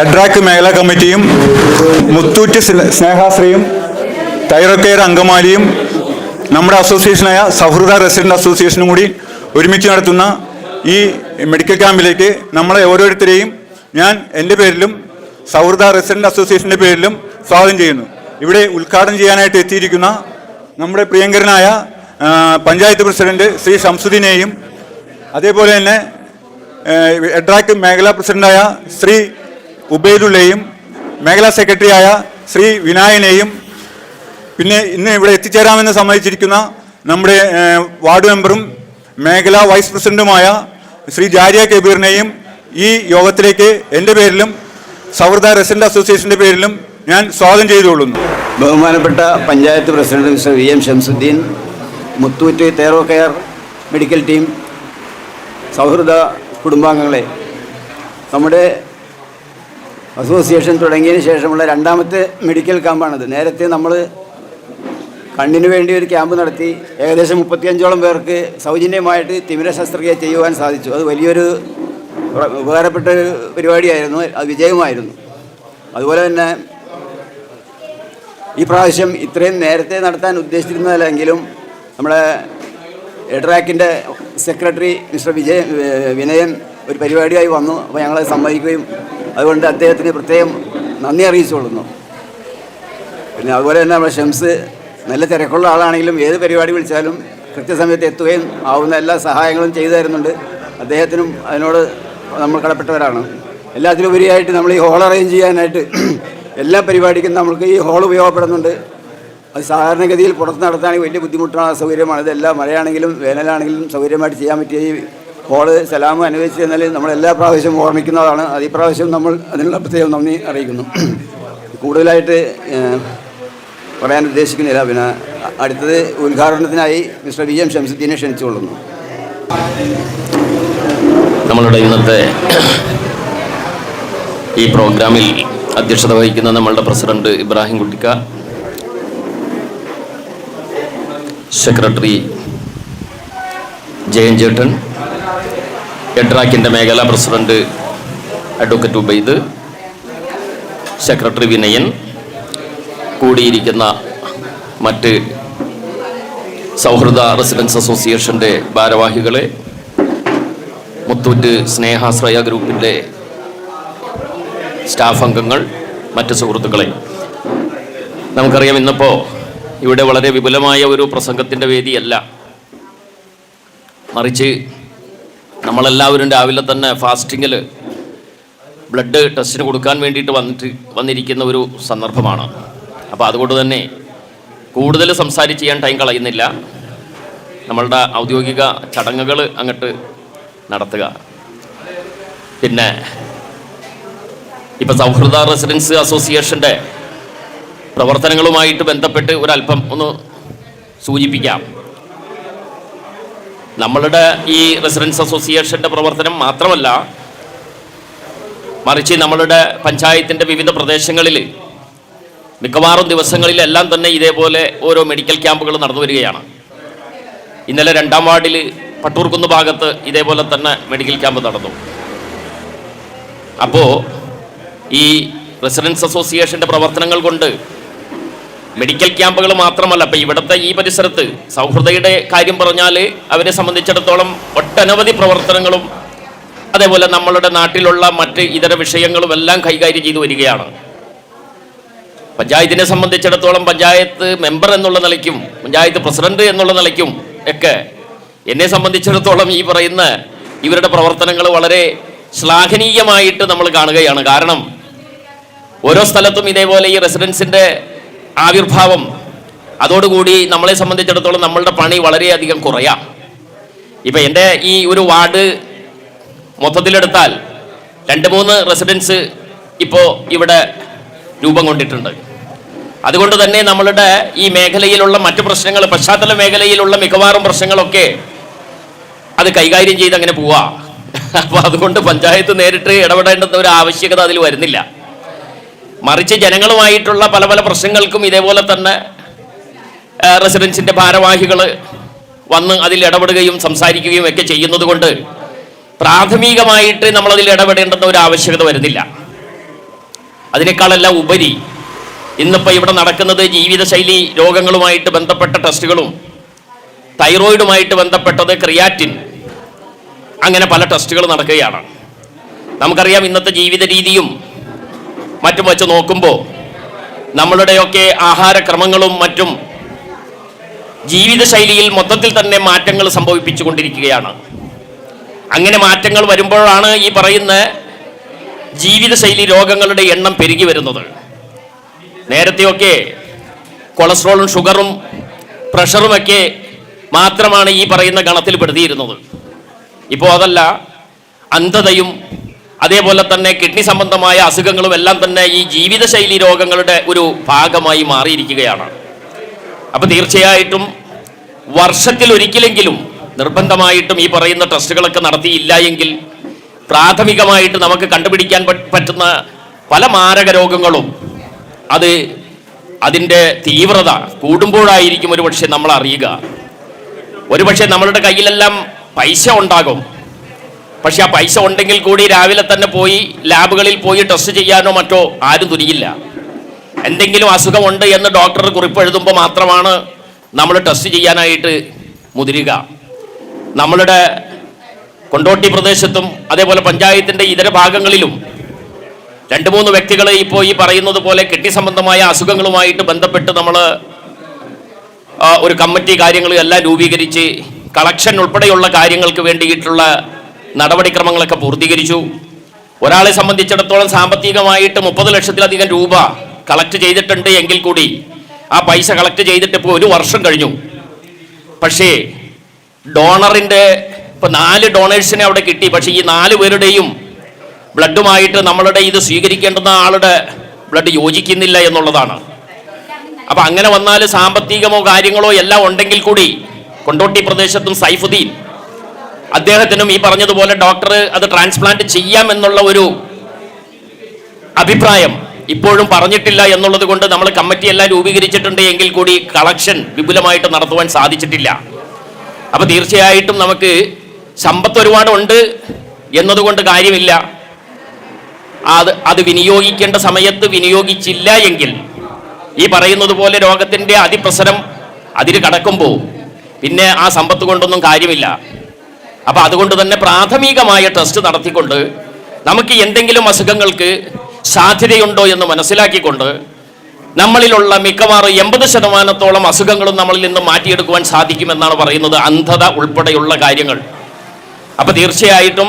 എഡ്രാക്ക് മേഖലാ കമ്മിറ്റിയും മുത്തൂറ്റ് സ്നേഹാശ്രീയും തൈറക്കെയർ അങ്കമാലിയും നമ്മുടെ അസോസിയേഷനായ സൗഹൃദ റെസിഡന്റ് അസോസിയേഷനും കൂടി ഒരുമിച്ച് നടത്തുന്ന ഈ മെഡിക്കൽ ക്യാമ്പിലേക്ക് നമ്മളെ ഓരോരുത്തരെയും ഞാൻ എന്റെ പേരിലും സൗഹൃദ റെസിഡന്റ് അസോസിയേഷന്റെ പേരിലും സ്വാഗതം ചെയ്യുന്നു. ഇവിടെ ഉദ്ഘാടനം ചെയ്യാനായിട്ട് എത്തിയിരിക്കുന്ന നമ്മുടെ പ്രിയങ്കരനായ പഞ്ചായത്ത് പ്രസിഡന്റ് ശ്രീ ഷംസുദ്ദീനെയും അതേപോലെ തന്നെ എഡ്രാക്ക് മേഖലാ പ്രസിഡന്റായ ശ്രീ ഉബൈദുള്ളയും മേഖലാ സെക്രട്ടറിയായ ശ്രീ വിനായനെയും പിന്നെ ഇന്ന് ഇവിടെ എത്തിച്ചേരാമെന്ന് സമ്മതിച്ചിരിക്കുന്ന നമ്മുടെ വാർഡ് മെമ്പറും മേഖലാ വൈസ് പ്രസിഡന്റുമായ ശ്രീ ജാരിയ കബീറിനെയും ഈ യോഗത്തിലേക്ക് എന്റെ പേരിലും സൗഹൃദ റെസിഡന്റ് അസോസിയേഷന്റെ പേരിലും ഞാൻ സ്വാഗതം ചെയ്തുകൊള്ളുന്നു. ബഹുമാനപ്പെട്ട panchayat president mister V M Shamsuddin Muthoot തേറോ care medical team സൗഹൃദ കുടുംബാംഗങ്ങളെ നമ്മുടെ അസോസിയേഷൻ തുടങ്ങിയതിന് ശേഷമുള്ള രണ്ടാമത്തെ മെഡിക്കൽ ക്യാമ്പാണത്. നേരത്തെ നമ്മൾ കണ്ണിന് വേണ്ടി ഒരു ക്യാമ്പ് നടത്തി ഏകദേശം മുപ്പത്തിയഞ്ചോളം പേർക്ക് സൗജന്യമായിട്ട് തിമിര ശസ്ത്രക്രിയ ചെയ്യുവാൻ സാധിച്ചു. അത് വലിയൊരു ഉപകാരപ്പെട്ട പരിപാടിയായിരുന്നു. അത് വിജയമായിരുന്നു. അതുപോലെ തന്നെ ഈ പ്രാവശ്യം ഇത്രയും നേരത്തെ നടത്താൻ ഉദ്ദേശിച്ചിരുന്നതല്ലെങ്കിലും നമ്മുടെ എഡ്രാക്കിന്റെ സെക്രട്ടറി മിസ്റ്റർ വിജയൻ വിനയൻ ഒരു പരിപാടിയായി വന്നു. അപ്പോൾ ഞങ്ങളത് സമ്മതിക്കുകയും അതുകൊണ്ട് അദ്ദേഹത്തിന് പ്രത്യേകം നന്ദി അറിയിച്ചുകൊള്ളുന്നു പിന്നെ അതുപോലെ തന്നെ നമ്മുടെ ഷംസ് നല്ല തിരക്കുള്ള ആളാണെങ്കിലും ഏത് പരിപാടി വിളിച്ചാലും കൃത്യസമയത്ത് എത്തുകയും ആവുന്ന എല്ലാ സഹായങ്ങളും ചെയ്തു തരുന്നുണ്ട്. അദ്ദേഹത്തിനും അതിനോട് നമ്മൾ കടപ്പെട്ടവരാണ്. എല്ലാത്തിലുപരിയായിട്ട് നമ്മൾ ഈ ഹോൾ അറേഞ്ച് ചെയ്യാനായിട്ട് എല്ലാ പരിപാടിക്കും നമുക്ക് ഈ ഹോൾ ഉപയോഗപ്പെടുന്നുണ്ട്. അത് സാധാരണഗതിയിൽ പുറത്ത് നടത്താണെങ്കിൽ വലിയ ബുദ്ധിമുട്ടാണ് സൗകര്യമാണ്. ഇതെല്ലാം മഴയാണെങ്കിലും വേനലാണെങ്കിലും സൗകര്യമായിട്ട് ചെയ്യാൻ പറ്റിയ ഈ ഹോൾ സലാം അനുവദിച്ചു എന്നാൽ നമ്മൾ എല്ലാ പ്രാവശ്യവും ഓർമ്മിക്കുന്നതാണ്. അത് ഈ പ്രാവശ്യം നമ്മൾ അതിനുള്ള പ്രത്യേകം നന്ദി അറിയിക്കുന്നു. കൂടുതലായിട്ട് പറയാൻ ഉദ്ദേശിക്കുന്നില്ല. പിന്നെ അടുത്തത് ഉദ്ഘാടനത്തിനായി മിസ്റ്റർ വി എം ഷംസുദ്ദീനെ ക്ഷണിച്ചുകൊള്ളുന്നു. നമ്മളുടെ ഇന്നത്തെ ഈ പ്രോഗ്രാമിൽ അധ്യക്ഷത വഹിക്കുന്ന നമ്മളുടെ പ്രസിഡന്റ് ഇബ്രാഹിം കുട്ടിക്ക സെക്രട്ടറി ജയൻ ചേട്ടൻ എഡ്രാക്കിന്റെ മേഖലാ president advocate Ubaid secretary Vinayan കൂടിയിരിക്കുന്ന മറ്റ് സൗഹൃദ റെസിഡൻസ് അസോസിയേഷന്റെ ഭാരവാഹികളെ മുത്തൂറ്റ് സ്നേഹാശ്രയ ഗ്രൂപ്പിന്റെ സ്റ്റാഫ് അംഗങ്ങൾ മറ്റ് സുഹൃത്തുക്കളെ. നമുക്കറിയാം ഇന്നിപ്പോൾ ഇവിടെ വളരെ വിപുലമായ ഒരു പ്രസംഗത്തിന്റെ വേദിയല്ല. മറിച്ച് നമ്മളെല്ലാവരും രാവിലെ തന്നെ ഫാസ്റ്റിങ്ങിൽ ബ്ലഡ് ടെസ്റ്റിന് കൊടുക്കാൻ വേണ്ടിയിട്ട് വന്നിട്ട് വന്നിരിക്കുന്ന ഒരു സന്ദർഭമാണ്. അപ്പോൾ അതുകൊണ്ട് തന്നെ കൂടുതൽ സംസാരിച്ച് ചെയ്യാൻ ടൈം കളയുന്നില്ല. നമ്മളുടെ ഔദ്യോഗിക ചടങ്ങുകൾ അങ്ങോട്ട് നടത്തുക. പിന്നെ ഇപ്പം സൗഹൃദ റെസിഡൻസ് അസോസിയേഷന്റെ പ്രവർത്തനങ്ങളുമായിട്ട് ബന്ധപ്പെട്ട് ഒരല്പം ഒന്ന് സൂചിപ്പിക്കാം. നമ്മളുടെ ഈ റെസിഡൻസ് അസോസിയേഷന്റെ പ്രവർത്തനം മാത്രമല്ല മറിച്ച് നമ്മളുടെ പഞ്ചായത്തിന്റെ വിവിധ പ്രദേശങ്ങളിൽ മിക്കവാറും ദിവസങ്ങളിലെല്ലാം തന്നെ ഇതേപോലെ ഓരോ മെഡിക്കൽ ക്യാമ്പുകൾ നടന്നു വരികയാണ്. ഇന്നലെ രണ്ടാം വാർഡിൽ പട്ടൂർക്കുന്ന് ഭാഗത്ത് ഇതേപോലെ തന്നെ മെഡിക്കൽ ക്യാമ്പ് നടന്നു. അപ്പോൾ ഈ റെസിഡൻസ് അസോസിയേഷന്റെ പ്രവർത്തനങ്ങൾ കൊണ്ട് മെഡിക്കൽ ക്യാമ്പുകൾ മാത്രമല്ല. അപ്പൊ ഇവിടുത്തെ ഈ പരിസരത്ത് സൗഹൃദയുടെ കാര്യം പറഞ്ഞാൽ അവരെ സംബന്ധിച്ചിടത്തോളം ഒട്ടനവധി പ്രവർത്തനങ്ങളും അതേപോലെ നമ്മളുടെ നാട്ടിലുള്ള മറ്റ് ഇതര വിഷയങ്ങളും എല്ലാം കൈകാര്യം ചെയ്തു വരികയാണ്. പഞ്ചായത്തിനെ സംബന്ധിച്ചിടത്തോളം പഞ്ചായത്ത് മെമ്പർ എന്നുള്ള നിലയ്ക്കും പഞ്ചായത്ത് പ്രസിഡന്റ് എന്നുള്ള നിലയ്ക്കും ഒക്കെ എന്നെ സംബന്ധിച്ചിടത്തോളം ഈ പറയുന്ന ഇവരുടെ പ്രവർത്തനങ്ങൾ വളരെ ശ്ലാഘനീയമായിട്ട് നമ്മൾ കാണുകയാണ്. കാരണം ഓരോ സ്ഥലത്തും ഇതേപോലെ ഈ റെസിഡൻസിന്റെ ആവിർഭാവം. അതോടുകൂടി നമ്മളെ സംബന്ധിച്ചിടത്തോളം നമ്മളുടെ പണി വളരെയധികം കുറയാം. ഇപ്പം എന്റെ ഈ ഒരു വാർഡ് മൊത്തത്തിലെടുത്താൽ രണ്ട് മൂന്ന് റെസിഡൻസ് ഇപ്പോൾ ഇവിടെ രൂപം കൊണ്ടിട്ടുണ്ട്. അതുകൊണ്ട് തന്നെ നമ്മളുടെ ഈ മേഖലയിലുള്ള മറ്റു പ്രശ്നങ്ങൾ പശ്ചാത്തല മേഖലയിലുള്ള മിക്കവാറും പ്രശ്നങ്ങളൊക്കെ അത് കൈകാര്യം ചെയ്ത് അങ്ങനെ പോവാ. അപ്പോൾ അതുകൊണ്ട് പഞ്ചായത്ത് നേരിട്ട് ഇടപെടേണ്ടുന്ന ഒരു ആവശ്യകത അതിൽ വരുന്നില്ല. മറിച്ച് ജനങ്ങളുമായിട്ടുള്ള പല പല പ്രശ്നങ്ങൾക്കും ഇതേപോലെ തന്നെ റെസിഡൻസിന്റെ ഭാരവാഹികൾ വന്ന് അതിൽ ഇടപെടുകയും സംസാരിക്കുകയും ഒക്കെ ചെയ്യുന്നത് കൊണ്ട് പ്രാഥമികമായിട്ട് നമ്മളതിൽ ഇടപെടേണ്ടെന്ന ഒരു ആവശ്യകത വരുന്നില്ല. അതിനേക്കാളെല്ലാം ഉപരി ഇന്നിപ്പോൾ ഇവിടെ നടക്കുന്നത് ജീവിതശൈലി രോഗങ്ങളുമായിട്ട് ബന്ധപ്പെട്ട ടെസ്റ്റുകളും തൈറോയിഡുമായിട്ട് ബന്ധപ്പെട്ടത് ക്രിയാറ്റിൻ അങ്ങനെ പല ടെസ്റ്റുകൾ നടക്കുകയാണ്. നമുക്കറിയാം ഇന്നത്തെ ജീവിത രീതിയും മറ്റും വെച്ച് നോക്കുമ്പോൾ നമ്മളുടെയൊക്കെ ആഹാരക്രമങ്ങളും മറ്റും ജീവിതശൈലിയിൽ മൊത്തത്തിൽ തന്നെ മാറ്റങ്ങൾ സംഭവിപ്പിച്ചു കൊണ്ടിരിക്കുകയാണ് അങ്ങനെ മാറ്റങ്ങൾ വരുമ്പോഴാണ് ഈ പറയുന്ന ജീവിതശൈലി രോഗങ്ങളുടെ എണ്ണം പെരുകി വരുന്നത്. നേരത്തെയൊക്കെ കൊളസ്ട്രോളും ഷുഗറും പ്രഷറുമൊക്കെ മാത്രമാണ് ഈ പറയുന്ന ഗണത്തിൽ പെടുത്തിയിരുന്നത്. ഇപ്പോൾ അതല്ല അന്ധതയും അതേപോലെ തന്നെ കിഡ്നി സംബന്ധമായ അസുഖങ്ങളും എല്ലാം തന്നെ ഈ ജീവിതശൈലി രോഗങ്ങളുടെ ഒരു ഭാഗമായി മാറിയിരിക്കുകയാണ്. അപ്പോൾ തീർച്ചയായിട്ടും വർഷത്തിൽ ഒരിക്കലെങ്കിലും നിർബന്ധമായിട്ടും ഈ പറയുന്ന ടെസ്റ്റുകളൊക്കെ നടത്തിയില്ല എങ്കിൽ പ്രാഥമികമായിട്ട് നമുക്ക് കണ്ടുപിടിക്കാൻ പറ്റുന്ന പല മാരക രോഗങ്ങളും അത് അതിന്റെ തീവ്രത കൂടുമ്പോഴായിരിക്കും ഒരുപക്ഷെ നമ്മൾ അറിയുക ഒരുപക്ഷെ നമ്മളുടെ കയ്യിലെല്ലാം പൈസ ഉണ്ടാകും. പക്ഷെ ആ പൈസ ഉണ്ടെങ്കിൽ കൂടി രാവിലെ തന്നെ പോയി ലാബുകളിൽ പോയി ടെസ്റ്റ് ചെയ്യാനോ മറ്റോ ആരും തുനിയില്ല. എന്തെങ്കിലും അസുഖമുണ്ട് എന്ന് ഡോക്ടർ കുറിപ്പ് എഴുതുമ്പോൾ മാത്രമാണ് നമ്മൾ ടെസ്റ്റ് ചെയ്യാനായിട്ട് മുതിരുക. നമ്മളുടെ കൊണ്ടോട്ടി പ്രദേശത്തും അതേപോലെ പഞ്ചായത്തിന്റെ ഇതര ഭാഗങ്ങളിലും രണ്ട് മൂന്ന് വ്യക്തികൾ ഇപ്പോൾ ഈ പറയുന്നത് പോലെ കെട്ടി സംബന്ധമായ അസുഖങ്ങളുമായിട്ട് ബന്ധപ്പെട്ട് നമ്മൾ ഒരു കമ്മിറ്റി കാര്യങ്ങളും എല്ലാം രൂപീകരിച്ച് കളക്ഷൻ ഉൾപ്പെടെയുള്ള കാര്യങ്ങൾക്ക് വേണ്ടിയിട്ടുള്ള നടപടിക്രമങ്ങളൊക്കെ പൂർത്തീകരിച്ചു. ഒരാളെ സംബന്ധിച്ചിടത്തോളം സാമ്പത്തികമായിട്ട് മുപ്പത് ലക്ഷത്തിലധികം രൂപ കളക്ട് ചെയ്തിട്ടുണ്ട് എങ്കിൽ കൂടി ആ പൈസ കളക്ട് ചെയ്തിട്ട് ഇപ്പോൾ ഒരു വർഷം കഴിഞ്ഞു. പക്ഷേ ഡോണറിന്റെ ഇപ്പം നാല് ഡോണേഴ്സിനെ അവിടെ കിട്ടി. പക്ഷേ ഈ നാല് പേരുടെയും ബ്ലഡുമായിട്ട് നമ്മളുടെ ഇത് സ്വീകരിക്കേണ്ടുന്ന ആളുടെ ബ്ലഡ് യോജിക്കുന്നില്ല എന്നുള്ളതാണ്. അപ്പം അങ്ങനെ വന്നാൽ സാമ്പത്തികമോ കാര്യങ്ങളോ എല്ലാം ഉണ്ടെങ്കിൽ കൂടി കൊണ്ടോട്ടി പ്രദേശത്തും സൈഫുദ്ദീൻ അദ്ദേഹത്തിനും ഈ പറഞ്ഞതുപോലെ ഡോക്ടർ അത് ട്രാൻസ്പ്ലാന്റ് ചെയ്യാം എന്നുള്ള ഒരു അഭിപ്രായം ഇപ്പോഴും പറഞ്ഞിട്ടില്ല എന്നുള്ളത് കൊണ്ട് നമ്മൾ കമ്മിറ്റി എല്ലാം രൂപീകരിച്ചിട്ടുണ്ട് എങ്കിൽ കൂടി കളക്ഷൻ വിപുലമായിട്ട് നടത്തുവാൻ സാധിച്ചിട്ടില്ല. അപ്പൊ തീർച്ചയായിട്ടും നമുക്ക് സമ്പത്ത് ഒരുപാടുണ്ട് എന്നതുകൊണ്ട് കാര്യമില്ല. അത് അത് വിനിയോഗിക്കേണ്ട സമയത്ത് വിനിയോഗിച്ചില്ല എങ്കിൽ ഈ പറയുന്നത് പോലെ രോഗത്തിന്റെ അതിപ്രസരം അതിര് കടക്കുമ്പോൾ പിന്നെ ആ സമ്പത്ത് കൊണ്ടൊന്നും കാര്യമില്ല. അപ്പൊ അതുകൊണ്ട് തന്നെ പ്രാഥമികമായ ടെസ്റ്റ് നടത്തിക്കൊണ്ട് നമുക്ക് എന്തെങ്കിലും അസുഖങ്ങൾക്ക് സാധ്യതയുണ്ടോ എന്ന് മനസ്സിലാക്കിക്കൊണ്ട് നമ്മളിലുള്ള മിക്കവാറും എൺപത് ശതമാനത്തോളം അസുഖങ്ങളും നമ്മളിൽ നിന്ന് മാറ്റിയെടുക്കുവാൻ സാധിക്കുമെന്നാണ് പറയുന്നത് അന്ധത ഉൾപ്പെടെയുള്ള കാര്യങ്ങൾ. അപ്പൊ തീർച്ചയായിട്ടും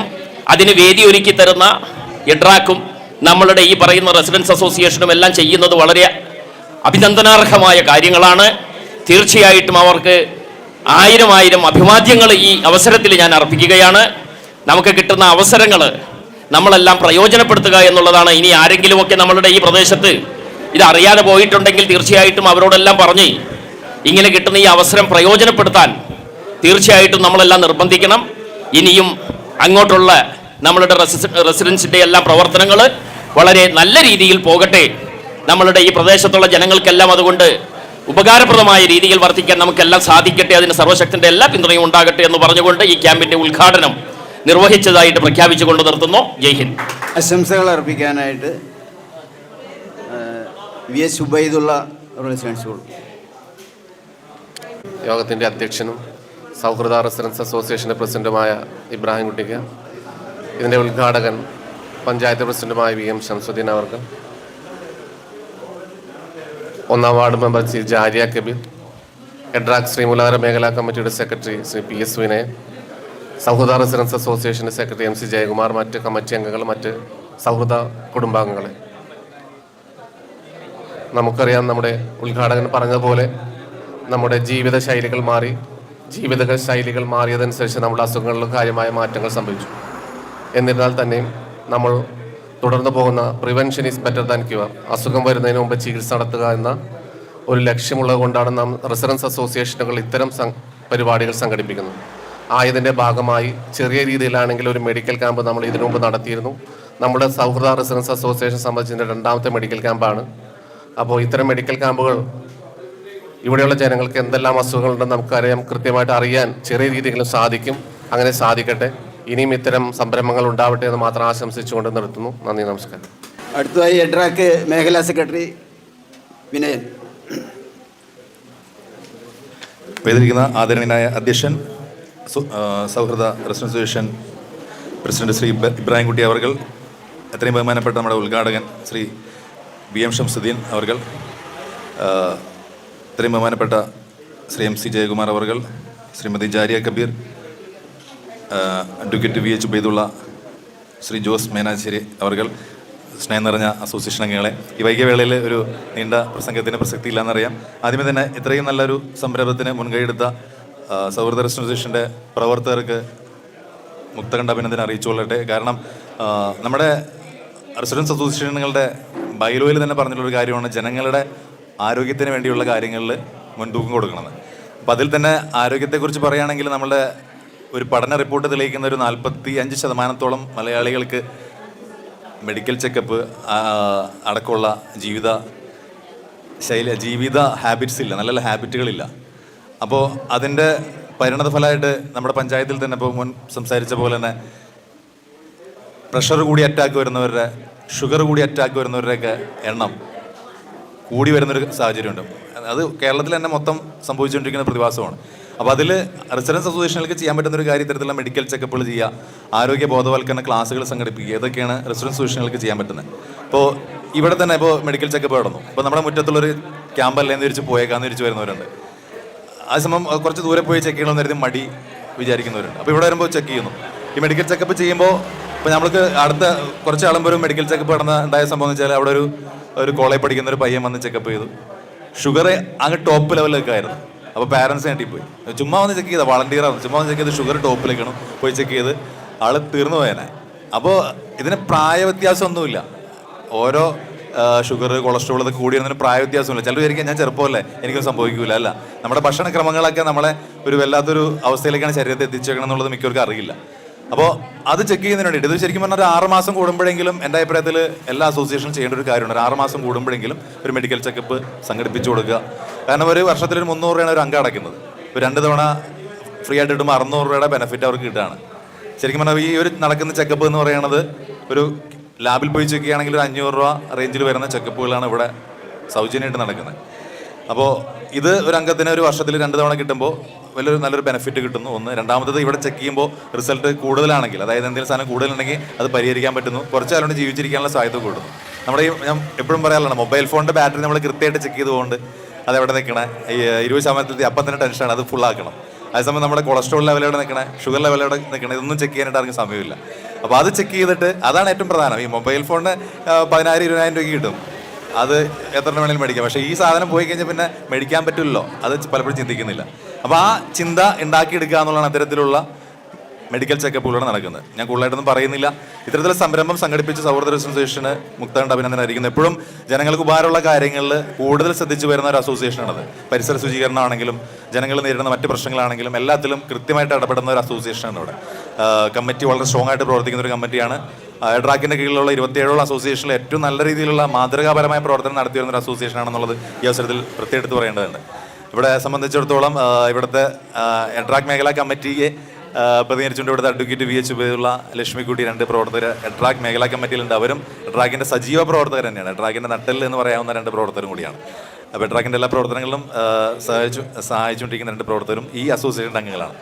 അതിന് വേദി ഒരുക്കി തരുന്ന ഇഡ്രാക്കും നമ്മളുടെ ഈ പറയുന്ന റെസിഡൻസ് അസോസിയേഷനും എല്ലാം ചെയ്യുന്നത് വളരെ അഭിനന്ദനാർഹമായ കാര്യങ്ങളാണ്. തീർച്ചയായിട്ടും അവർക്ക് ആയിരം ആയിരം അഭിവാദ്യങ്ങൾ ഈ അവസരത്തിൽ ഞാൻ അർപ്പിക്കുകയാണ്. നമുക്ക് കിട്ടുന്ന അവസരങ്ങൾ നമ്മളെല്ലാം പ്രയോജനപ്പെടുത്തുക എന്നുള്ളതാണ്. ഇനി ആരെങ്കിലുമൊക്കെ നമ്മളുടെ ഈ പ്രദേശത്ത് ഇത് അറിയാതെ പോയിട്ടുണ്ടെങ്കിൽ തീർച്ചയായിട്ടും അവരോടെല്ലാം പറഞ്ഞ് ഇങ്ങനെ കിട്ടുന്ന ഈ അവസരം പ്രയോജനപ്പെടുത്താൻ തീർച്ചയായിട്ടും നമ്മളെല്ലാം നിർബന്ധിക്കണം. ഇനിയും അങ്ങോട്ടുള്ള നമ്മളുടെ റെസിഡൻസിന്റെ എല്ലാ പ്രവർത്തനങ്ങൾ വളരെ നല്ല രീതിയിൽ പോകട്ടെ. നമ്മളുടെ ഈ പ്രദേശത്തുള്ള ജനങ്ങൾക്കെല്ലാം അതുകൊണ്ട് ഉപകാരപ്രദമായ രീതിയിൽ വർദ്ധിക്കാൻ നമുക്കെല്ലാം സാധിക്കട്ടെ അതിന് സർവശക്തിന്റെ എല്ലാ പിന്തുണയും ഉണ്ടാകട്ടെ എന്ന് പറഞ്ഞുകൊണ്ട് ഈ ക്യാമ്പിന്റെ ഉദ്ഘാടനം നിർവഹിച്ചതായിട്ട് പ്രഖ്യാപിച്ചുകൊണ്ട് നിർത്തുന്നു. ജയ് ഹിന്ദ്. ആശംസകൾ അർപ്പിക്കാനായിട്ട് വി എസ് ഉബൈദുള്ള യോഗത്തിന്റെ അധ്യക്ഷനും സൗഹൃദ റെസിഡൻസ് അസോസിയേഷന്റെ പ്രസിഡന്റുമായ ഇബ്രാഹിം കുട്ടിക്ക് ഇതിന്റെ ഉദ്ഘാടകൻ പഞ്ചായത്ത് പ്രസിഡന്റുമായ വി എം ഷംസുദ്ദീൻ അവർക്ക് ഒന്നാം ward member Shri Jariya Kabeer EDRAC ശ്രീമുലാര മേഖലാ കമ്മിറ്റിയുടെ secretary Shri P S Vinayan സൗഹൃദ റെസിഡൻസ് അസോസിയേഷന്റെ സെക്രട്ടറി എം സി ജയകുമാർ മറ്റ് കമ്മിറ്റി അംഗങ്ങൾ മറ്റ് സൗഹൃദ കുടുംബാംഗങ്ങളെ. നമുക്കറിയാം നമ്മുടെ ഉദ്ഘാടകൻ പറഞ്ഞതുപോലെ നമ്മുടെ ജീവിത ശൈലികൾ മാറി ജീവിത ശൈലികൾ മാറിയതനുസരിച്ച് നമ്മുടെ അസുഖങ്ങളിൽ കാര്യമായ മാറ്റങ്ങൾ സംഭവിച്ചു. എന്നിരുന്നാൽ തന്നെയും നമ്മൾ തുടർന്നു പോകുന്ന prevention is better than cure അസുഖം വരുന്നതിന് മുമ്പ് ചികിത്സ നടത്തുക എന്ന ഒരു ലക്ഷ്യമുള്ളത് കൊണ്ടാണ് നാം റെസിഡൻസ് അസോസിയേഷനുകൾ ഇത്തരം പരിപാടികൾ സംഘടിപ്പിക്കുന്നത്. ആയതിന്റെ ഭാഗമായി ചെറിയ രീതിയിലാണെങ്കിൽ ഒരു മെഡിക്കൽ ക്യാമ്പ് നമ്മൾ ഇതിനു മുമ്പ് നടത്തിയിരുന്നു. നമ്മുടെ സൗഹൃദ റെസിഡൻസ് അസോസിയേഷൻ സംബന്ധിച്ചതിന്റെ രണ്ടാമത്തെ മെഡിക്കൽ ക്യാമ്പാണ് അപ്പോൾ ഇത്തരം മെഡിക്കൽ ക്യാമ്പുകൾ ഇവിടെയുള്ള ജനങ്ങൾക്ക് എന്തെല്ലാം അസുഖങ്ങളുണ്ടെന്ന് നമുക്കറിയാം. കൃത്യമായിട്ട് അറിയാൻ ചെറിയ രീതിയിലും സാധിക്കും. അങ്ങനെ സാധിക്കട്ടെ. ഇനിയും ഇത്തരം സംരംഭങ്ങൾ ഉണ്ടാവട്ടെ എന്ന് മാത്രം ആശംസിച്ചുകൊണ്ട് നിർത്തുന്നു. നന്ദി നമസ്കാരം. അടുത്തതായി എഡ്രാക്ക് മേഖലാ സെക്രട്ടറി വിനയൻ. വേദിരിക്കുന്ന ആദരണീയനായ അധ്യക്ഷൻ സൗഹൃദ residents association president Shri Ibrahimkutty Ibrahim Kutty അവർകൾ എത്രയും ബഹുമാനപ്പെട്ട നമ്മുടെ ഉദ്ഘാടകൻ ശ്രീ ബി എം ഷംസുദ്ദീൻ അവർ ഇത്രയും ബഹുമാനപ്പെട്ട ശ്രീ എം സി ജയകുമാർ അവർ Shrimati Jariya Kabeer advocate V H Ubaidulla Shri Jose Menachery അവർകൾ സ്നേഹം നിറഞ്ഞ അസോസിയേഷൻ അംഗങ്ങളെ ഈ വൈകിയ വേളയിൽ ഒരു നീണ്ട പ്രസംഗത്തിന് പ്രസക്തി ഇല്ലാന്നറിയാം. ആദ്യമേ തന്നെ ഇത്രയും നല്ലൊരു സംരംഭത്തിന് മുൻകൈയെടുത്ത സൗഹൃദ അസോസിയേഷന്റെ പ്രവർത്തകർക്ക് മുക്തകണ്ഠ അഭിനന്ദനം അറിയിച്ചുകൊള്ളട്ടെ. കാരണം നമ്മുടെ റെസിഡൻസ് അസോസിയേഷനുകളുടെ ബൈലോയിൽ തന്നെ പറഞ്ഞിട്ടുള്ളൊരു കാര്യമാണ് ജനങ്ങളുടെ ആരോഗ്യത്തിന് വേണ്ടിയുള്ള കാര്യങ്ങളിൽ മുൻതൂക്കം കൊടുക്കണമെന്ന്. അപ്പോൾ അതിൽ തന്നെ ആരോഗ്യത്തെക്കുറിച്ച് പറയുകയാണെങ്കിൽ നമ്മുടെ ഒരു പഠന റിപ്പോർട്ട് തെളിയിക്കുന്ന ഒരു നാൽപ്പത്തി അഞ്ച് ശതമാനത്തോളം മലയാളികൾക്ക് മെഡിക്കൽ ചെക്കപ്പ് അടക്കമുള്ള ജീവിത ശൈലി ജീവിത ഹാബിറ്റ്സ് ഇല്ല. നല്ല നല്ല ഹാബിറ്റുകളില്ല അപ്പോൾ അതിന്റെ പരിണതഫലമായിട്ട് നമ്മുടെ പഞ്ചായത്തിൽ തന്നെ ഇപ്പോൾ മുൻ സംസാരിച്ച പോലെ തന്നെ പ്രഷർ കൂടി അറ്റാക്ക് വരുന്നവരുടെ ഷുഗർ കൂടി അറ്റാക്ക് വരുന്നവരുടെയൊക്കെ എണ്ണം കൂടി വരുന്നൊരു സാഹചര്യമുണ്ട്. അത് കേരളത്തിൽ തന്നെ മൊത്തം സംഭവിച്ചുകൊണ്ടിരിക്കുന്ന പ്രതിഭാസമാണ്. അപ്പോൾ അതിൽ റെസിഡൻസ് അസോസിയേഷനിലേക്ക് ചെയ്യാൻ പറ്റുന്ന ഒരു കാര്യം ഇത്തരത്തിലുള്ള മെഡിക്കൽ ചെക്കപ്പുകൾ ചെയ്യുക ആരോഗ്യ ബോധവൽക്കരണ ക്ലാസ്സുകൾ സംഘടിപ്പിക്കുക ഇതൊക്കെയാണ് റെസിഡൻസ് അസോസിയേഷനുകൾക്ക് ചെയ്യാൻ പറ്റുന്നത്. അപ്പോൾ ഇവിടെ തന്നെ ഇപ്പോൾ മെഡിക്കൽ ചെക്കപ്പ് നടന്നു. ഇപ്പോൾ നമ്മുടെ മുറ്റത്തുള്ളൊരു ക്യാമ്പല്ലേ എന്ന് തിരിച്ച് പോയേക്കാന്ന് തിരിച്ച് വരുന്നവരുണ്ട്. ആ സമയം കുറച്ച് ദൂരെ പോയി ചെക്ക് ചെയ്യണമെന്ന് കരുതി മടി വിചാരിക്കുന്നവരുണ്ട്. അപ്പോൾ ഇവിടെ വരുമ്പോൾ ചെക്ക് ചെയ്യുന്നു. ഈ മെഡിക്കൽ ചെക്കപ്പ് ചെയ്യുമ്പോൾ ഇപ്പോൾ നമ്മൾക്ക് അടുത്ത കുറച്ച് ആളുമ്പോൾ ഒരു മെഡിക്കൽ ചെക്കപ്പ് നടന്ന ഉണ്ടായ സംഭവം എന്ന് വെച്ചാൽ അവിടെ ഒരു ഒരു കോളേജ് പഠിക്കുന്ന ഒരു പയ്യൻ വന്ന് ചെക്കപ്പ് ചെയ്തു. ഷുഗർ അങ്ങ് ടോപ്പ് ലെവലിലൊക്കെ ആയിരുന്നു അപ്പോൾ പാരൻസ് ഞെട്ടിപ്പോയി ചുമ്മാ വന്ന് ചെക്ക് ചെയ്താൽ വളണ്ടിയറാണ് ചുമ്മാ വന്ന് ചെക്ക് ചെയ്ത്? ഷുഗർ ടോപ്പിലേക്കണം പോയി ചെക്ക് ചെയ്ത്. ആൾ തീർന്നു പോയനെ. അപ്പോൾ ഇതിന് പ്രായ വ്യത്യാസമൊന്നുമില്ല ഓരോ ഷുഗർ കൊളസ്ട്രോൾ ഇതൊക്കെ കൂടി വരുന്നതിന് പ്രായ വ്യത്യാസമില്ല ചിലർ വിചാരിക്കും ഞാൻ ചെറുപ്പമല്ലേ? എനിക്കൊന്നും സംഭവിക്കില്ല അല്ല നമ്മുടെ ഭക്ഷണക്രമങ്ങളൊക്കെ നമ്മളെ ഒരു വല്ലാത്തൊരു അവസ്ഥയിലേക്കാണ് ശരീരത്തെ എത്തിച്ചേക്കണം എന്നുള്ളത് മിക്കവർക്കും അറിയില്ല. അപ്പോൾ അത് ചെക്ക് ചെയ്യുന്നതിന് വേണ്ടിയിട്ട് ഇത് ശരിക്കും പറഞ്ഞാൽ ഒരു ആറ് മാസം കൂടുമ്പോഴെങ്കിലും എന്റെ അഭിപ്രായത്തിൽ എല്ലാ അസോസിയേഷനും ചെയ്യേണ്ട ഒരു കാര്യമാണ് ഒരു ആറ് മാസം കൂടുമ്പോഴെങ്കിലും ഒരു മെഡിക്കൽ ചെക്കപ്പ് സംഘടിപ്പിച്ചു കൊടുക്കുക. കാരണം ഒരു വർഷത്തിൽ ഒരു മുന്നൂറ് രൂപയാണ് ഒരു അംഗം അടയ്ക്കുന്നത്. ഇപ്പോൾ രണ്ട് തവണ ഫ്രീ ആയിട്ട് ഇടുമ്പോൾ അറുന്നൂറ് രൂപയുടെ ബെനിഫിറ്റ് അവർക്ക് കിട്ടുകയാണ് ശരിക്കും പറഞ്ഞാൽ ഈ ഒരു നടക്കുന്ന ചെക്കപ്പ് എന്ന് പറയുന്നത് ഒരു ലാബിൽ പോയി ചെക്ക് ചെയ്യുകയാണെങ്കിൽ ഒരു അഞ്ഞൂറ് രൂപ റേഞ്ചിൽ വരുന്ന ചെക്കപ്പുകളാണ് ഇവിടെ സൗജന്യമായിട്ട് നടക്കുന്നത്. അപ്പോൾ ഇത് ഒരു അംഗത്തിന് ഒരു വർഷത്തിൽ രണ്ട് തവണ കിട്ടുമ്പോൾ വലിയൊരു നല്ലൊരു ബെനിഫിറ്റ് കിട്ടുന്നു. ഒന്ന്. രണ്ടാമത്തത് ഇവിടെ ചെക്ക് ചെയ്യുമ്പോൾ റിസൾട്ട് കൂടുതലാണെങ്കിൽ അതായത് എന്തെങ്കിലും സാധനം കൂടുതലുണ്ടെങ്കിൽ അത് പരിഹരിക്കാൻ പറ്റുന്നു. കുറച്ച് ജീവിച്ചിരിക്കാനുള്ള സാധ്യത കൂടുന്നു. നമ്മുടെ ഈ ഞാൻ എപ്പോഴും പറയാറുള്ളതാണ് മൊബൈൽ ഫോണിന്റെ ബാറ്ററി നമ്മൾ കൃത്യമായിട്ട് ചെക്ക് ചെയ്തുകൊണ്ട് അത് എവിടെ നിൽക്കണേ ഇരുപത് ശതമാനത്തിൽ അപ്പം തന്നെ ടെൻഷനാണ് അത് ഫുള്ളാക്കണം അതേസമയം നമ്മുടെ കൊളസ്ട്രോൾ ലെവൽ എവിടെ നിൽക്കണേ ഷുഗർ ലെവൽ എവിടെ നിൽക്കണേ ഇതൊന്നും ചെക്ക് ചെയ്യാനായിട്ട് ആർക്കും സമയമില്ല. അപ്പോൾ അത് ചെക്ക് ചെയ്തിട്ട് അതാണ് ഏറ്റവും പ്രധാനം. ഈ മൊബൈൽ ഫോണിന് പതിനായിരം ഇരുപതിനായിരം രൂപയ്ക്ക് കിട്ടും. അത് എത്ര വേണമെങ്കിലും മേടിക്കാം. പക്ഷേ ഈ സാധനം പോയി കഴിഞ്ഞാൽ പിന്നെ മേടിക്കാൻ പറ്റില്ലല്ലോ. അത് പലപ്പോഴും ചിന്തിക്കുന്നില്ല. അപ്പോൾ ആ ചിന്ത ഉണ്ടാക്കിയെടുക്കുക എന്നുള്ളതാണ് അത്തരത്തിലുള്ള മെഡിക്കൽ ചെക്കപ്പുകളാണ് നടക്കുന്നത്. ഞാൻ കൂടുതലായിട്ടൊന്നും പറയുന്നില്ല. ഇത്തരത്തിലുള്ള സംരംഭം സംഘടിപ്പിച്ച സൗഹൃദ അസോസിയേഷന് മുക്തകണ്ഠ അഭിനന്ദനം അറിയിക്കുന്നു എപ്പോഴും ജനങ്ങൾക്ക് ഉപകാരമുള്ള കാര്യങ്ങളിൽ കൂടുതൽ ശ്രദ്ധിച്ചു വരുന്ന ഒരു അസോസിയേഷനാണത് പരിസര ശുചീകരണമാണെങ്കിലും ജനങ്ങൾ നേരിടുന്ന മറ്റ് പ്രശ്നങ്ങളാണെങ്കിലും എല്ലാത്തിലും കൃത്യമായിട്ട് ഇടപെടുന്ന ഒരു അസോസിയേഷനാണ് ഇവിടെ. കമ്മിറ്റി വളരെ സ്ട്രോങ് ആയിട്ട് പ്രവർത്തിക്കുന്ന ഒരു കമ്മിറ്റിയാണ് എഡ്രാക്കിന്റെ കീഴിലുള്ള ഇരുപത്തിയേഴോളം അസോസിയേഷനിൽ ഏറ്റവും നല്ല രീതിയിലുള്ള മാതൃകാപരമായ പ്രവർത്തനം നടത്തി വരുന്ന ഒരു അസോസിയേഷൻ ആണെന്നുള്ളത് ഈ അവസരത്തിൽ പ്രത്യേകത്ത് പറയേണ്ടതുണ്ട്. ഇവിടെ സംബന്ധിച്ചിടത്തോളം ഇവിടുത്തെ എഡ്രാക്ക് മേഖലാ കമ്മിറ്റിയെ ഇവിടെ ഇവിടുത്തെ അഡ്വക്കേറ്റ് വി എച്ച് ഉപയോഗിച്ചുള്ള ലക്ഷ്മിക്കുട്ടി രണ്ട് പ്രവർത്തകർ ഡ്രാഗ് മേഖലാ കമ്മിറ്റിയിലുണ്ട്. അവരും എഡ്രാക്കിന്റെ സജീവ പ്രവർത്തകർ തന്നെയാണ്. എഡ്രാക്കിന്റെ നട്ടൽ എന്ന് പറയാവുന്ന രണ്ട് പ്രവർത്തകരും കൂടിയാണ്. അപ്പോൾ എഡ്രാക്കിന്റെ എല്ലാ പ്രവർത്തനങ്ങളിലും സഹായിച്ചു സഹായിച്ചുകൊണ്ടിരിക്കുന്ന രണ്ട് പ്രവർത്തകരും ഈ അസോസിയേഷന്റെ അംഗങ്ങളാണ്.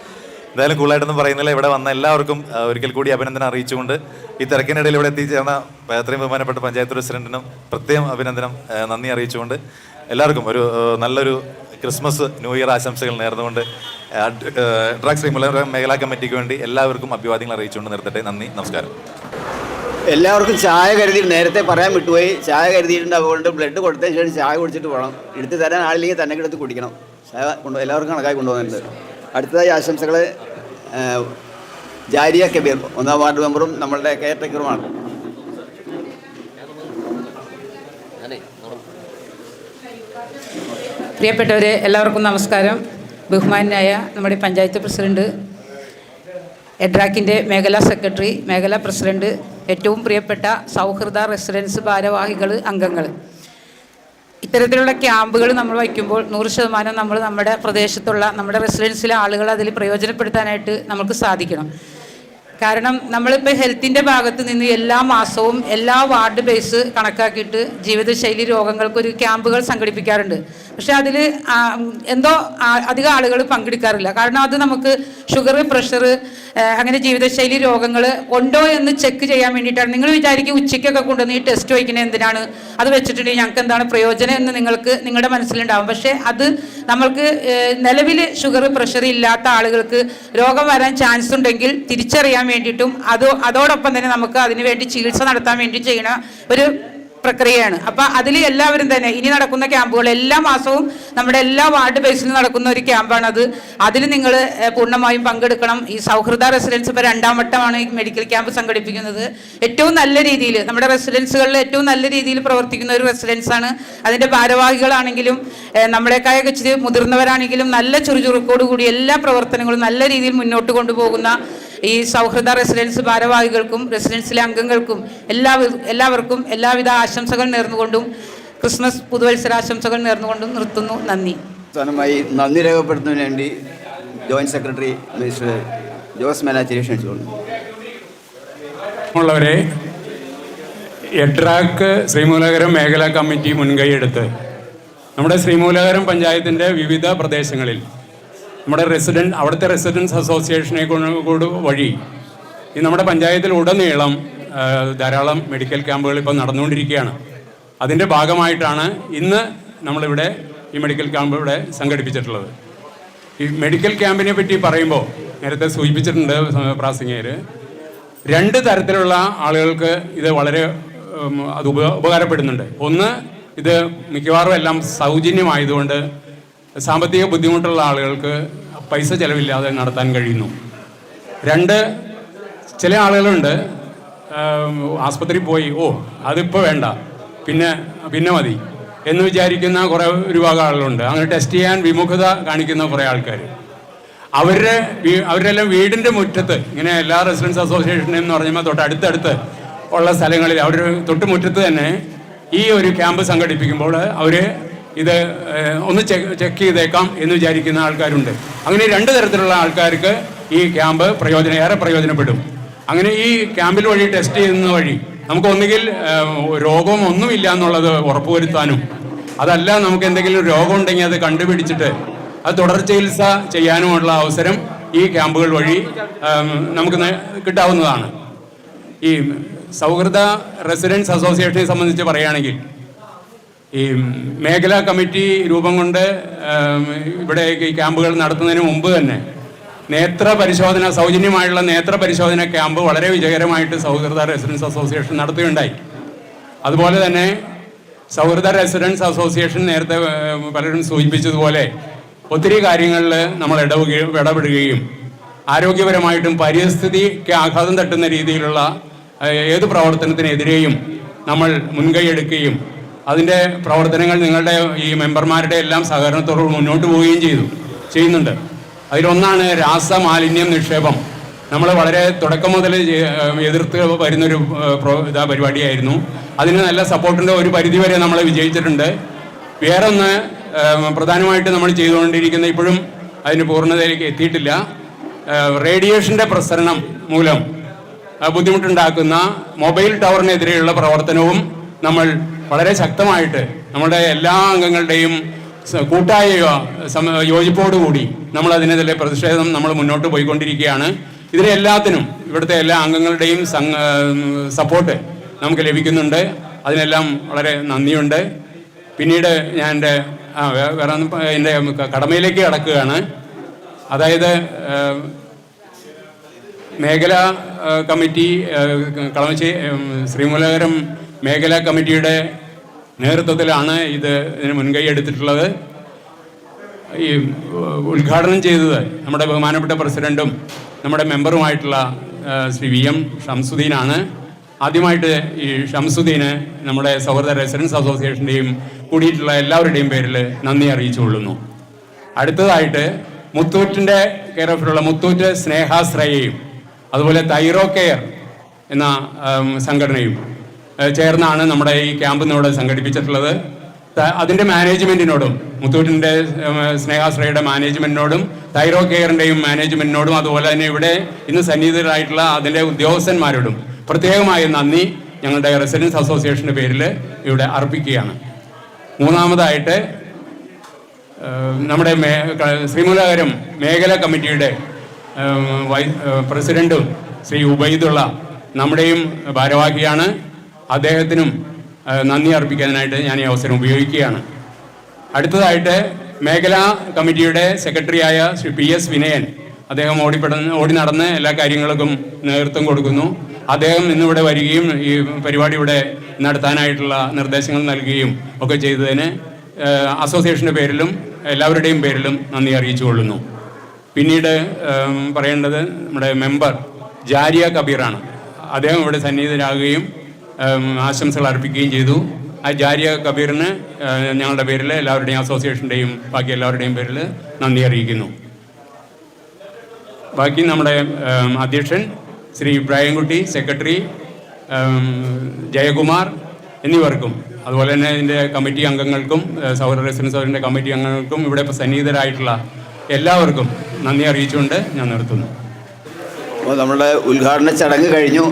എന്തായാലും കൂടുതലായിട്ടൊന്നും പറയുന്നില്ല. ഇവിടെ വന്ന എല്ലാവർക്കും ഒരിക്കൽ കൂടി അഭിനന്ദനം അറിയിച്ചുകൊണ്ട് ഈ തിരക്കിനിടയിൽ ഇവിടെ എത്തിച്ചേർന്ന അത്രയും ബഹുമാനപ്പെട്ട പഞ്ചായത്ത് പ്രസിഡന്റിനും പ്രത്യേകം അഭിനന്ദനം നന്ദി അറിയിച്ചുകൊണ്ട് എല്ലാവർക്കും ഒരു നല്ലൊരു ക്രിസ്മസ് ന്യൂ ഇയർ ആശംസകൾ നേർന്നുകൊണ്ട് ഡ്രഗ്സ് റിമുലർ മേഖലാ കമ്മിറ്റിക്ക് വേണ്ടി എല്ലാവർക്കും അഭിവാദ്യങ്ങൾ അറിയിച്ചുകൊണ്ട് നിർത്തട്ടെ. നന്ദി നമസ്കാരം. എല്ലാവർക്കും ചായ കരുതി നേരത്തെ പറയാൻ വിട്ടുപോയി. ചായ കരുതിയിട്ടുണ്ട് അതുകൊണ്ട് ബ്ലഡ് കൊടുത്തതിന് ശേഷം ചായ കുടിച്ചിട്ട് പോകണം. എടുത്ത് തരാൻ ആളില്ലെങ്കിൽ തന്നെ എടുത്ത് കുടിക്കണം. ചായ കൊണ്ട് എല്ലാവർക്കും കണക്കായി കൊണ്ടുപോകുന്നുണ്ട്. അടുത്തതായി ആശംസകൾ ജാരിയ കബീർ ഒന്നാം വാർഡ് മെമ്പറും നമ്മളുടെ കെയർ ടേക്കറുമാണ്. പ്രിയപ്പെട്ടവരെ എല്ലാവർക്കും നമസ്കാരം. ബഹുമാനായ നമ്മുടെ പഞ്ചായത്ത് പ്രസിഡന്റ് എഡ്രാക്കിന്റെ മേഖലാ സെക്രട്ടറി മേഖലാ പ്രസിഡന്റ് ഏറ്റവും പ്രിയപ്പെട്ട സൗഹൃദ റെസിഡൻസ് ഭാരവാഹികൾ അംഗങ്ങൾ. ഇത്തരത്തിലുള്ള ക്യാമ്പുകൾ നമ്മൾ വയ്ക്കുമ്പോൾ നൂറ് ശതമാനം നമ്മൾ നമ്മുടെ പ്രദേശത്തുള്ള നമ്മുടെ റെസിഡൻസിലെ ആളുകൾ അതിൽ പ്രയോജനപ്പെടുത്താനായിട്ട് നമുക്ക് സാധിക്കണം. കാരണം നമ്മളിപ്പോൾ ഹെൽത്തിന്റെ ഭാഗത്ത് നിന്ന് എല്ലാ മാസവും എല്ലാ വാർഡ് ബേസ് കണക്കാക്കിയിട്ട് ജീവിതശൈലി രോഗങ്ങൾക്കൊരു ക്യാമ്പുകൾ സംഘടിപ്പിക്കാറുണ്ട്. പക്ഷെ അതിൽ എന്തോ അധികം ആളുകൾ പങ്കെടുക്കാറില്ല. കാരണം അത് നമുക്ക് ഷുഗർ പ്രഷർ അങ്ങനെ ജീവിതശൈലി രോഗങ്ങൾ ഉണ്ടോ എന്ന് ചെക്ക് ചെയ്യാൻ വേണ്ടിയിട്ടാണ്. നിങ്ങൾ വിചാരിക്കും ഉച്ചയ്ക്കൊക്കെ കൊണ്ടുവന്ന് ഈ ടെസ്റ്റ് വയ്ക്കുന്നത് എന്തിനാണ്? അത് വെച്ചിട്ടുണ്ടെങ്കിൽ ഞങ്ങൾക്ക് എന്താണ് പ്രയോജനം എന്ന് നിങ്ങൾക്ക് നിങ്ങളുടെ മനസ്സിലുണ്ടാവും. പക്ഷേ അത് നമ്മൾക്ക് നിലവിൽ ഷുഗർ പ്രഷർ ഇല്ലാത്ത ആളുകൾക്ക് രോഗം വരാൻ ചാൻസ് ഉണ്ടെങ്കിൽ തിരിച്ചറിയാൻ വേണ്ടിയിട്ടും അതോ അതോടൊപ്പം തന്നെ നമുക്ക് അതിനുവേണ്ടി ചികിത്സ നടത്താൻ വേണ്ടി ചെയ്യണ ഒരു പ്രക്രിയയാണ്. അപ്പൊ അതിൽ എല്ലാവരും തന്നെ ഇനി നടക്കുന്ന ക്യാമ്പുകൾ എല്ലാ മാസവും നമ്മുടെ എല്ലാ വാർഡ് ബേസിൽ നടക്കുന്ന ഒരു ക്യാമ്പാണ് അത്. അതിൽ നിങ്ങൾ പൂർണമായും പങ്കെടുക്കണം. ഈ സൗഹൃദ റെസിഡൻസ് ഇപ്പോൾ രണ്ടാം വട്ടമാണ് ഈ മെഡിക്കൽ ക്യാമ്പ് സംഘടിപ്പിക്കുന്നത്. ഏറ്റവും നല്ല രീതിയിൽ നമ്മുടെ റെസിഡൻസുകളിൽ ഏറ്റവും നല്ല രീതിയിൽ പ്രവർത്തിക്കുന്ന ഒരു റെസിഡൻസ് ആണ് അതിന്റെ ഭാരവാഹികളാണെങ്കിലും നമ്മളെക്കായൊക്കെ ഇച്ചിരി മുതിർന്നവരാണെങ്കിലും നല്ല ചുറുചുറുക്കോടുകൂടി എല്ലാ പ്രവർത്തനങ്ങളും നല്ല രീതിയിൽ മുന്നോട്ട് കൊണ്ടുപോകുന്ന ഈ സൗഹൃദ റെസിഡൻസ് ഭാരവാഹികൾക്കും റെസിഡൻസിലെ അംഗങ്ങൾക്കും എല്ലാ എല്ലാവർക്കും എല്ലാവിധ ആശംസകൾ നേർന്നുകൊണ്ടും ക്രിസ്മസ് പുതുവത്സരാശംസകൾ നേർന്നുകൊണ്ടും നിർത്തുന്നു. നന്ദി. അവസാനമായി നന്ദി രേഖപ്പെടുത്തുന്നതിന് വേണ്ടി joint secretary mister Jose Menachery ക്ഷണിച്ചുകൊണ്ടുള്ളവരെ Edrac Edrac ശ്രീമൂലകരം മേഖലാ കമ്മിറ്റി മുൻകൈയെടുത്ത് നമ്മുടെ ശ്രീമൂലകരം പഞ്ചായത്തിന്റെ വിവിധ പ്രദേശങ്ങളിൽ നമ്മുടെ റെസിഡന്റ് അവിടുത്തെ റെസിഡൻസ് അസോസിയേഷനെ കൊണ്ട് വഴി ഈ നമ്മുടെ പഞ്ചായത്തിൽ ഉടനീളം ധാരാളം മെഡിക്കൽ ക്യാമ്പുകൾ ഇപ്പോൾ നടന്നുകൊണ്ടിരിക്കുകയാണ്. അതിന്റെ ഭാഗമായിട്ടാണ് ഇന്ന് നമ്മളിവിടെ ഈ മെഡിക്കൽ ക്യാമ്പ് ഇവിടെ സംഘടിപ്പിച്ചിട്ടുള്ളത്. ഈ മെഡിക്കൽ ക്യാമ്പിനെ പറ്റി പറയുമ്പോൾ നേരത്തെ സൂചിപ്പിച്ചിട്ടുണ്ട് പ്രാസംഗികർ രണ്ട് തരത്തിലുള്ള ആളുകൾക്ക് ഇത് വളരെ അത് ഉപ ഉപകാരപ്പെടുന്നുണ്ട്. ഒന്ന് ഇത് മിക്കവാറും എല്ലാം സൗജന്യമായതുകൊണ്ട് സാമ്പത്തിക ബുദ്ധിമുട്ടുള്ള ആളുകൾക്ക് പൈസ ചിലവില്ലാതെ നടത്താൻ കഴിയുന്നു. രണ്ട് ചില ആളുകളുണ്ട് ആസ്പത്രി പോയി ഓ അതിപ്പോൾ വേണ്ട പിന്നെ പിന്നെ മതി എന്ന് വിചാരിക്കുന്ന കുറേ ഒരു ഭാഗം ആളുകളുണ്ട്. അങ്ങനെ ടെസ്റ്റ് ചെയ്യാൻ വിമുഖത കാണിക്കുന്ന കുറേ ആൾക്കാർ അവരുടെ അവരെല്ലാം വീടിന്റെ മുറ്റത്ത് ഇങ്ങനെ എല്ലാ റെസിഡൻസ് അസോസിയേഷനും എന്ന് പറഞ്ഞാൽ തൊട്ട് അടുത്തടുത്ത് ഉള്ള സ്ഥലങ്ങളിൽ അവർ തൊട്ട് മുറ്റത്ത് തന്നെ ഈ ഒരു ക്യാമ്പ് സംഘടിപ്പിക്കുമ്പോൾ അവർ ഇത് ഒന്ന് ചെക്ക് ചെയ്തേക്കാം എന്ന് വിചാരിക്കുന്ന ആൾക്കാരുണ്ട്. അങ്ങനെ രണ്ട് തരത്തിലുള്ള ആൾക്കാർക്ക് ഈ ക്യാമ്പ് പ്രയോജനം ഏറെ പ്രയോജനപ്പെടും. അങ്ങനെ ഈ ക്യാമ്പിൽ വഴി ടെസ്റ്റ് ചെയ്യുന്ന വഴി നമുക്ക് ഒന്നുകിൽ രോഗം ഒന്നുമില്ല എന്നുള്ളത് ഉറപ്പുവരുത്താനും അതല്ല നമുക്ക് എന്തെങ്കിലും രോഗം ഉണ്ടെങ്കിൽ അത് കണ്ടുപിടിച്ചിട്ട് അത് തുടർ ചികിത്സ ചെയ്യാനുമുള്ള അവസരം ഈ ക്യാമ്പുകൾ വഴി നമുക്ക് കിട്ടാവുന്നതാണ്. ഈ സൗഹൃദ റെസിഡൻസ് അസോസിയേഷനെ സംബന്ധിച്ച് പറയുകയാണെങ്കിൽ ഈ മേഖലാ കമ്മിറ്റി രൂപം കൊണ്ട് ഇവിടെ ഈ ക്യാമ്പുകൾ നടത്തുന്നതിന് മുമ്പ് തന്നെ നേത്ര പരിശോധന സൗജന്യമായുള്ള നേത്ര പരിശോധന ക്യാമ്പ് വളരെ വിജയകരമായിട്ട് സൗഹൃദ റെസിഡൻസ് അസോസിയേഷൻ നടത്തുകയുണ്ടായി. അതുപോലെ തന്നെ സൗഹൃദ റെസിഡൻസ് അസോസിയേഷൻ നേരത്തെ പലരും സൂചിപ്പിച്ചതുപോലെ ഒത്തിരി കാര്യങ്ങളിൽ നമ്മൾ ഇടവുകയും ഇടപെടുകയും ആരോഗ്യപരമായിട്ടും പരിസ്ഥിതിക്ക് ആഘാതം തട്ടുന്ന രീതിയിലുള്ള ഏത് പ്രവർത്തനത്തിനെതിരെയും നമ്മൾ മുൻകൈ എടുക്കുകയും അതിന്റെ പ്രവർത്തനങ്ങൾ നിങ്ങളുടെ ഈ മെമ്പർമാരുടെ എല്ലാം സഹകരണത്തോടുകൂടി മുന്നോട്ട് പോവുകയും ചെയ്തു ചെയ്യുന്നുണ്ട്. അതിലൊന്നാണ് രാസമാലിന്യം നിക്ഷേപം. നമ്മൾ വളരെ തുടക്കം മുതൽ എതിർത്ത് വരുന്നൊരു ഇതാ പരിപാടിയായിരുന്നു. അതിന് നല്ല സപ്പോർട്ടിന്റെ ഒരു പരിധി വരെ നമ്മൾ വിജയിച്ചിട്ടുണ്ട്. വേറൊന്ന് പ്രധാനമായിട്ട് നമ്മൾ ചെയ്തുകൊണ്ടിരിക്കുന്ന ഇപ്പോഴും അതിന് പൂർണതയിലേക്ക് എത്തിയിട്ടില്ല. റേഡിയേഷന്റെ പ്രസരണം മൂലം ബുദ്ധിമുട്ടുണ്ടാക്കുന്ന മൊബൈൽ ടവറിനെതിരെയുള്ള പ്രവർത്തനവും നമ്മൾ വളരെ ശക്തമായിട്ട് നമ്മുടെ എല്ലാ അംഗങ്ങളുടെയും കൂട്ടായ യോജിപ്പോടുകൂടി നമ്മൾ അതിനെതിരെ പ്രതിഷേധം നമ്മൾ മുന്നോട്ട് പോയിക്കൊണ്ടിരിക്കുകയാണ്. ഇതിലെ എല്ലാത്തിനും ഇവിടുത്തെ എല്ലാ അംഗങ്ങളുടെയും സപ്പോർട്ട് നമുക്ക് ലഭിക്കുന്നുണ്ട്. അതിനെല്ലാം വളരെ നന്ദിയുണ്ട്. പിന്നീട് ഞാൻ എന്റെ വേറെ എന്റെ കടമയിലേക്ക് കടക്കുകയാണ്. അതായത് മേഖലാ കമ്മിറ്റി കളമശ്ശേരി ശ്രീമൂലകരം മേഖലാ കമ്മിറ്റിയുടെ നേതൃത്വത്തിലാണ് ഇത് ഇതിന് മുൻകൈ എടുത്തിട്ടുള്ളത്. ഈ ഉദ്ഘാടനം ചെയ്തത് നമ്മുടെ ബഹുമാനപ്പെട്ട പ്രസിഡന്റും നമ്മുടെ മെമ്പറുമായിട്ടുള്ള ശ്രീ വി എം ഷംസുദ്ദീനാണ്. ആദ്യമായിട്ട് ഈ ഷംസുദ്ദീന് നമ്മുടെ സൗഹൃദ റെസിഡൻസ് അസോസിയേഷന്റെയും കൂടിയിട്ടുള്ള എല്ലാവരുടെയും പേരിൽ നന്ദി അറിയിച്ചു കൊള്ളുന്നു അടുത്തതായിട്ട് മുത്തൂറ്റിന്റെ കെയർ ഓഫിലുള്ള മുത്തൂറ്റ് സ്നേഹാശ്രയയും അതുപോലെ തൈറോ കെയർ എന്ന സംഘടനയും ചേർന്നാണ് നമ്മുടെ ഈ ക്യാമ്പ് ഇന്നിവിടെ സംഘടിപ്പിച്ചിട്ടുള്ളത് അതിന്റെ മാനേജ്മെന്റിനോടും മുത്തൂറ്റിന്റെ സ്നേഹാശ്രയുടെ മാനേജ്മെന്റിനോടും തൈറോ കെയറിന്റെയും മാനേജ്മെന്റിനോടും അതുപോലെ തന്നെ ഇവിടെ ഇന്ന് സന്നിഹിതരായിട്ടുള്ള അതിന്റെ ഉദ്യോഗസ്ഥന്മാരോടും പ്രത്യേകമായ നന്ദി. ഞങ്ങളുടെ റെസിഡൻസ് അസോസിയേഷന്റെ പേരിൽ ഇവിടെ അർപ്പിക്കുകയാണ്. മൂന്നാമതായിട്ട് നമ്മുടെ ശ്രീമൂലകരം മേഖല കമ്മിറ്റിയുടെ പ്രസിഡന്റും ശ്രീ ഉബൈദുള്ള നമ്മുടെയും ഭാരവാഹിയാണ്. അദ്ദേഹത്തിനും നന്ദി അർപ്പിക്കാനായിട്ട് ഞാൻ ഈ അവസരം ഉപയോഗിക്കുകയാണ്. അടുത്തതായിട്ട് മേഖലാ കമ്മിറ്റിയുടെ സെക്രട്ടറിയായ ശ്രീ പി എസ് വിനയൻ അദ്ദേഹം ഓടിപ്പെടുന്ന ഓടി നടന്ന് എല്ലാ കാര്യങ്ങൾക്കും നേതൃത്വം കൊടുക്കുന്നു. അദ്ദേഹം ഇന്നിവിടെ വരികയും ഈ പരിപാടി ഇവിടെ നടത്താനായിട്ടുള്ള നിർദ്ദേശങ്ങൾ നൽകുകയും ഒക്കെ ചെയ്തതിന് അസോസിയേഷന്റെ പേരിലും എല്ലാവരുടെയും പേരിലും നന്ദി അറിയിച്ചു കൊള്ളുന്നു പിന്നീട് പറയേണ്ടത് നമ്മുടെ മെമ്പർ ജാരിയ കബീറാണ്. അദ്ദേഹം ഇവിടെ സന്നിഹിതരാകുകയും ആശംസകൾ അർപ്പിക്കുകയും ചെയ്തു. ആ ജാരിയ കബീറിന് ഞങ്ങളുടെ പേരിൽ എല്ലാവരുടെയും അസോസിയേഷന്റെയും ബാക്കി എല്ലാവരുടെയും പേരിൽ നന്ദി അറിയിക്കുന്നു. ബാക്കി നമ്മുടെ അധ്യക്ഷൻ ശ്രീ ഇബ്രാഹിംകുട്ടി സെക്രട്ടറി ജയകുമാർ എന്നിവർക്കും അതുപോലെ തന്നെ ഇതിന്റെ കമ്മിറ്റി അംഗങ്ങൾക്കും സൗഹൃദ റെസിഡൻസ് ഹൗസിന്റെ കമ്മിറ്റി അംഗങ്ങൾക്കും ഇവിടെ ഇപ്പോൾ സന്നിഹിതരായിട്ടുള്ള എല്ലാവർക്കും നന്ദി അറിയിച്ചുകൊണ്ട് ഞാൻ നിർത്തുന്നു. അപ്പോൾ നമ്മുടെ ഉദ്ഘാടന ചടങ്ങ് കഴിഞ്ഞു.